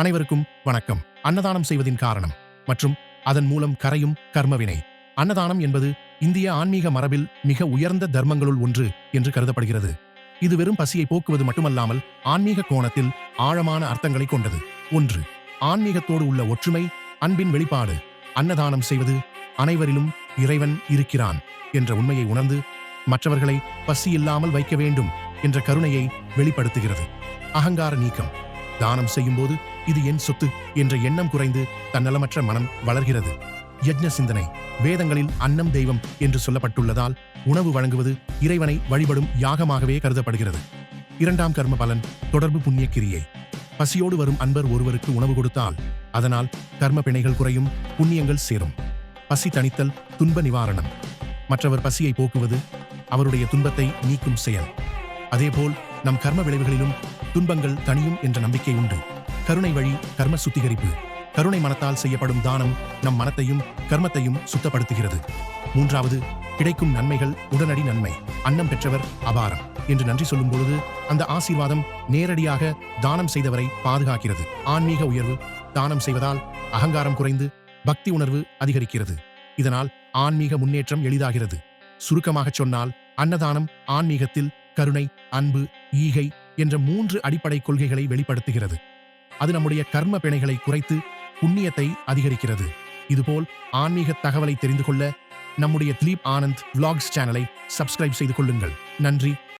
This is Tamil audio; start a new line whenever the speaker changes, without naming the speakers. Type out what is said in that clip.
அனைவருக்கும் வணக்கம். அன்னதானம் செய்வதின் காரணம் மற்றும் அதன் மூலம் கரையும் கர்மவினை. அன்னதானம் என்பது இந்திய ஆன்மீக மரபில் மிக உயர்ந்த தர்மங்களுள் ஒன்று என்று கருதப்படுகிறது. இது வெறும் பசியை போக்குவது மட்டுமல்லாமல் ஆன்மீக கோணத்தில் ஆழமான அர்த்தங்களை கொண்டது. ஒன்று ஆன்மீகத்தோடு உள்ள ஒற்றுமை அன்பின் வெளிப்பாடு. அன்னதானம் செய்வது அனைவரிலும் இறைவன் இருக்கிறான் என்ற உண்மையை உணர்ந்து மற்றவர்களை பசி இல்லாமல் வைக்க வேண்டும் என்ற கருணையை வெளிப்படுத்துகிறது. அகங்கார நீக்கம். தானம் செய்யும்போது இது என் சொத்து என்ற எண்ணம் குறைந்து தன்னலமற்ற மனம் வளர்கிறது. யஜ்ன சிந்தனை வேதங்களில் அன்னம் தெய்வம் என்று சொல்லப்பட்டுள்ளதால் உணவு வழங்குவது இறைவனை வழிபடும் யாகமாகவே கருதப்படுகிறது. இரண்டாம் கர்ம பலன் தொடர்பு புண்ணிய கிரியை. பசியோடு வரும் அன்பர் ஒருவருக்கு உணவு கொடுத்தால் அதனால் கர்ம பிணைகள் குறையும் புண்ணியங்கள் சேரும். பசி தணித்தல் துன்ப நிவாரணம். மற்றவர் பசியை போக்குவது அவருடைய துன்பத்தை நீக்கும் செயல். அதேபோல் நம் கர்ம விளைவுகளிலும் துன்பங்கள் தனியும் என்ற நம்பிக்கை உண்டு. கருணை வழி கர்ம சுத்திகரிப்பு. கருணை மனத்தால் செய்யப்படும் தானம் நம் மனத்தையும் கர்மத்தையும் சுத்தப்படுத்துகிறது. மூன்றாவது கிடைக்கும் நன்மைகள் உடனடி நன்மை. அன்னம் பெற்றவர் அபாரம். என்று நன்றி சொல்லும் பொழுது அந்த ஆசீர்வாதம் நேரடியாக தானம் செய்தவரை பாதுகாக்கிறது. ஆன்மீக உயர்வு தானம் செய்வதால் அகங்காரம் குறைந்து பக்தி உணர்வு அதிகரிக்கிறது. இதனால் ஆன்மீக முன்னேற்றம் எளிதாகிறது. சுருக்கமாகச் சொன்னால் அன்னதானம் ஆன்மீகத்தில் கருணை அன்பு ஈகை என்ற மூன்று அடிப்படை கொள்கைகளை வெளிப்படுத்துகிறது. அது நம்முடைய கர்ம பிணைகளை குறைத்து புண்ணியத்தை அதிகரிக்கிறது. இதுபோல் ஆன்மீக தகவலை தெரிந்து கொள்ள நம்முடைய திலீப் ஆனந்த் விளாக்ஸ் சேனலை சப்ஸ்கிரைப் செய்து கொள்ளுங்கள். நன்றி.